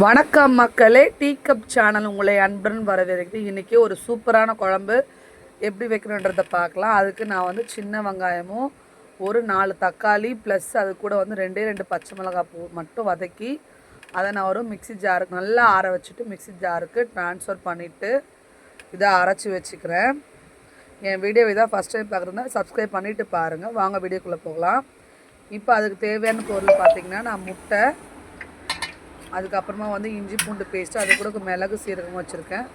வணக்கம் மக்களே tea cup channel உங்களை அன்புடன் வரவேற்கிறது இன்றைக்கி ஒரு சூப்பரான குழம்பு. எப்படி வைக்கணுன்றதை பார்க்கலாம். அதுக்கு நான் வந்து சின்ன வெங்காயமும் ஒரு நாலு தக்காளி ப்ளஸ் அது கூட வந்து ரெண்டே ரெண்டு பச்சை மிளகாய் பூ மட்டும் வதக்கி அதை நான் ஒரு மிக்ஸி ஜாருக்கு நல்லா ஆற வச்சுட்டு மிக்ஸி ஜாருக்கு ட்ரான்ஸ்ஃபர் பண்ணிவிட்டு இதை அரைச்சி வச்சுக்கிறேன். என் வீடியோ இதான் ஃபஸ்ட் டைம் பார்க்குறதா சப்ஸ்கிரைப் பண்ணிவிட்டு பாருங்கள் வாங்க வீடியோக்குள்ளே போகலாம். இப்போ அதுக்கு தேவையான பொருள் பார்த்திங்கன்னா நான் முட்டை அதுக்கப்புறமா வந்து இஞ்சி பூண்டு பேஸ்ட்டு அது கூட மிளகு சீரகம் வச்சுருக்கேன்.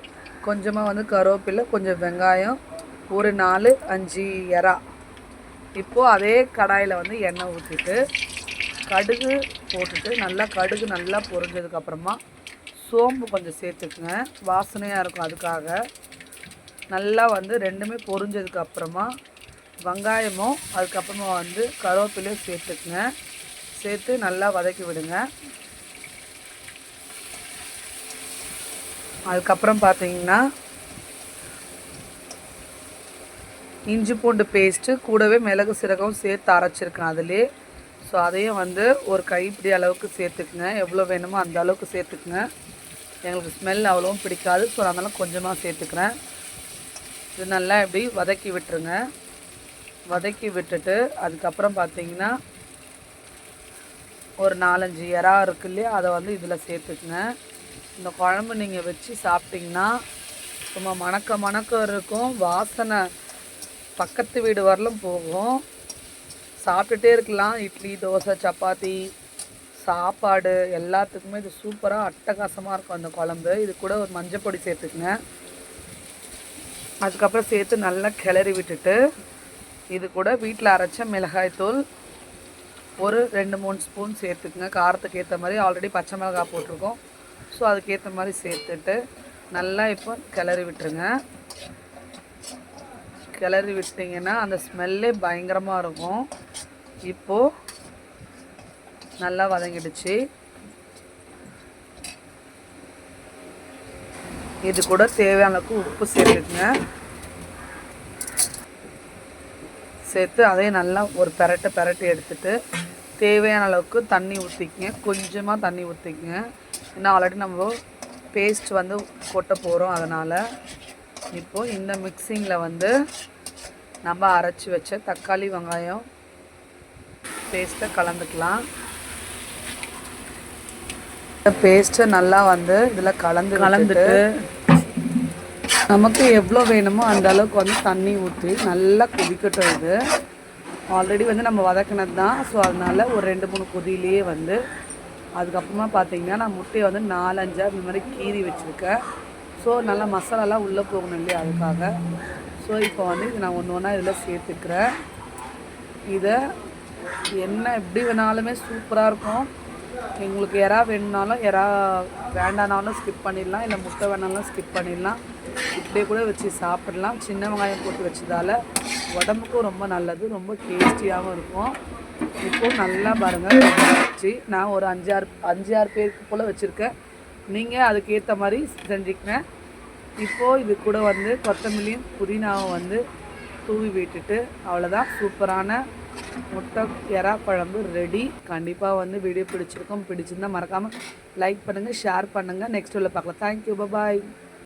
கொஞ்சமாக வந்து கருவேப்பிலை கொஞ்சம் வெங்காயம் ஒரு நாலு அஞ்சு எறா இப்போது அதே கடாயில் வந்து எண்ணெய் ஊற்றிட்டு கடுகு போட்டுட்டு நல்லா கடுகு நல்லா பொரிஞ்சதுக்கப்புறமா சோம்பு கொஞ்சம் சேர்த்துக்குங்க. வாசனையாக இருக்கும் அதுக்காக. நல்லா வந்து ரெண்டுமே பொரிஞ்சதுக்கப்புறமா வெங்காயமும் அதுக்கப்புறமா வந்து கருவேப்பிலையும் சேர்த்துக்குங்க. சேர்த்து நல்லா வதக்கி விடுங்க. அதுக்கப்புறம் பார்த்தீங்கன்னா இஞ்சி பூண்டு பேஸ்ட்டு கூடவே மிளகு சீரகம் சேர்த்து அரைச்சிருக்கேன் அதிலே ஸோ அதையும் வந்து ஒரு கைப்பிடி அளவுக்கு சேர்த்துக்குங்க. எவ்வளோ வேணுமோ அந்த அளவுக்கு சேர்த்துக்குங்க. எங்களுக்கு ஸ்மெல் அவ்வளோவும் பிடிக்காது. ஸோ அதனால் கொஞ்சமாக சேர்த்துக்கிறேன். இது நல்லா இப்படி வதக்கி விட்டுருங்க. வதக்கி விட்டுட்டு அதுக்கப்புறம் பார்த்தீங்கன்னா ஒரு நாலஞ்சு இறா இருக்கு இல்லையா அதை வந்து இதில் சேர்த்துக்குங்க. இந்த குழம்பு நீங்கள் வச்சு சாப்பிட்டிங்கன்னா சும்மா மணக்க மணக்க இருக்கும். வாசனை பக்கத்து வீடு வரலும் போகும். சாப்பிட்டுட்டே இருக்கலாம். இட்லி தோசை சப்பாத்தி சாப்பாடு எல்லாத்துக்குமே இது சூப்பராக அட்டகாசமாக இருக்கும் அந்த குழம்பு. இது கூட ஒரு மஞ்சள் பொடி சேர்த்துக்குங்க. அதுக்கப்புறம் சேர்த்து நல்லா கிளறி விட்டுட்டு இது கூட வீட்டில் அரைச்ச மிளகாய்த்தூள் ஒரு ரெண்டு மூணு ஸ்பூன் சேர்த்துக்குங்க. காரத்துக்கு ஏற்ற மாதிரி ஆல்ரெடி பச்சை மிளகாய் போட்டிருக்கோம். ஸோ அதுக்கேற்ற மாதிரி சேர்த்துட்டு நல்லா இப்போ கிளறி விட்டுருங்க. கிளறி விட்டிங்கன்னா அந்த ஸ்மெல்லே பயங்கரமாக இருக்கும். இப்போது நல்லா வதங்கிடுச்சு. இது கூட தேவையான அளவுக்கு உப்பு சேர்த்துக்குங்க. சேர்த்து அதையும் நல்லா ஒரு பெரட்டை பெரட்டி எடுத்துட்டு தேவையான அளவுக்கு தண்ணி ஊற்றிக்கங்க கொஞ்சமாக தண்ணி ஊற்றிக்குங்க ஏன்னா ஆல்ரெடி நம்ம பேஸ்ட் வந்து கொட்ட போகிறோம் அதனால் இப்போது இந்த மிக்சிங்கில் வந்து நம்ம அரைச்சி வச்ச தக்காளி வெங்காயம் பேஸ்ட்டை கலந்துக்கலாம். பேஸ்ட்டை நல்லா வந்து இதில் கலந்து கலந்துட்டு நமக்கு எவ்வளோ வேணுமோ அந்த அளவுக்கு வந்து தண்ணி ஊற்றி நல்லா கொதிக்கட்டும் இது. ஆல்ரெடி வந்து நம்ம வதக்கினது தான் ஸோ அதனால் ஒரு ரெண்டு மூணு கொதியிலேயே வந்து அதுக்கப்புறமா பார்த்தீங்கன்னா நான் முட்டையை வந்து நாலஞ்சாக இந்த மாதிரி கீறி வச்சுருக்கேன். ஸோ நல்லா மசாலாலாம் உள்ளே போகணும் இல்லையா அதுக்காக? ஸோ இப்போ வந்து இது நான் ஒன்று ஒன்றா இதில் சேர்த்துக்கிறேன். இதை என்ன எப்படி வேணாலுமே சூப்பராக இருக்கும். எங்களுக்கு எறா வேணுனாலும் எறா வேண்டானாலும் ஸ்கிப் பண்ணிடலாம். இல்லை முட்டை வேணாலும் ஸ்கிப் பண்ணிடலாம். இப்படியே கூட வச்சு சாப்பிடலாம். சின்ன வெங்காயம் போட்டு வச்சதால உடம்புக்கும் ரொம்ப நல்லது. ரொம்ப டேஸ்டியாகவும் இருக்கும். இப்போ நல்லா பாருங்கள் வச்சு. நான் ஒரு அஞ்சாறு அஞ்சு ஆறு பேருக்கு போல் வச்சுருக்கேன். நீங்கள் அதுக்கேற்ற மாதிரி செஞ்சுக்கங்க. இப்போது இது கூட வந்து கொத்தமல்லியும் புதினாவும் வந்து தூவி விட்டுட்டு அவ்வளோதான் சூப்பரான முட்டை எறா குழம்பு ரெடி கண்டிப்பாக வந்து வீடியோ பிடிச்சிருக்கோம். பிடிச்சிருந்தா மறக்காமல் லைக் பண்ணுங்கள் ஷேர் பண்ணுங்கள் நெக்ஸ்ட் உள்ள பார்க்கலாம். Thank you bye